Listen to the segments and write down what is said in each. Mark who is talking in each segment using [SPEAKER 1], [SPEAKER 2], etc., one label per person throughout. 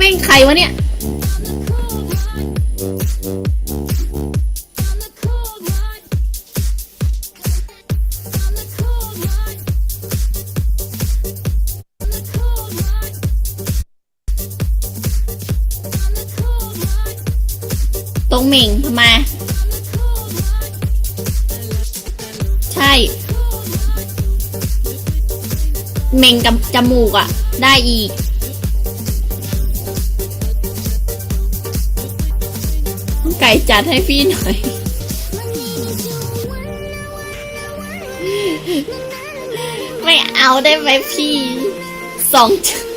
[SPEAKER 1] ม่งใครวะเนี่ยตรงหม่งทำไมใช่เม่งกับจมูกอะ ได้อีก ก่จัดให้พี่หน่อย ไม่เอาได้ไหมพี่สองจห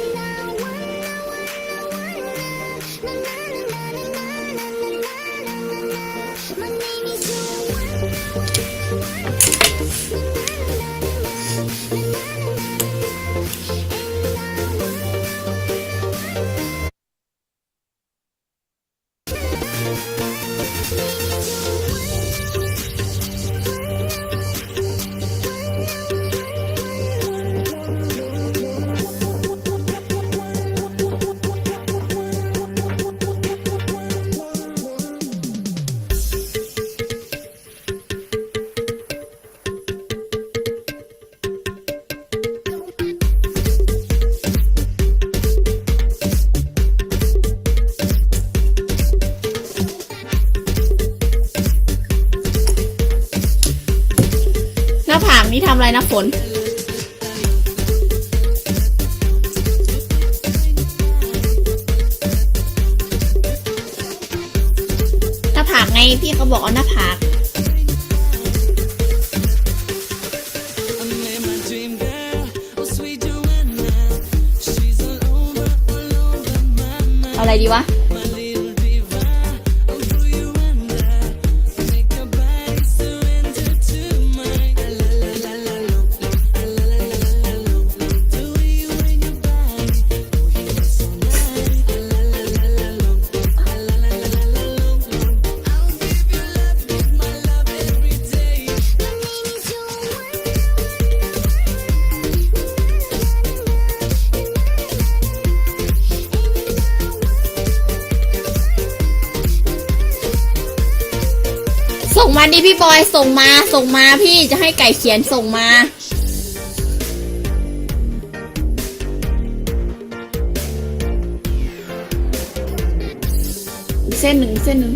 [SPEAKER 1] ามนี่ทำอะไรนะฝน หน้าผากไงพี่เขาบอกเอาหน้าผากเอาอะไรดีวะ ส่งมาดิพี่บอยส่งมาส่งมาพี่จะให้ไก่เขียนส่งมาเส้นหนึ่งเส้นหนึ่ง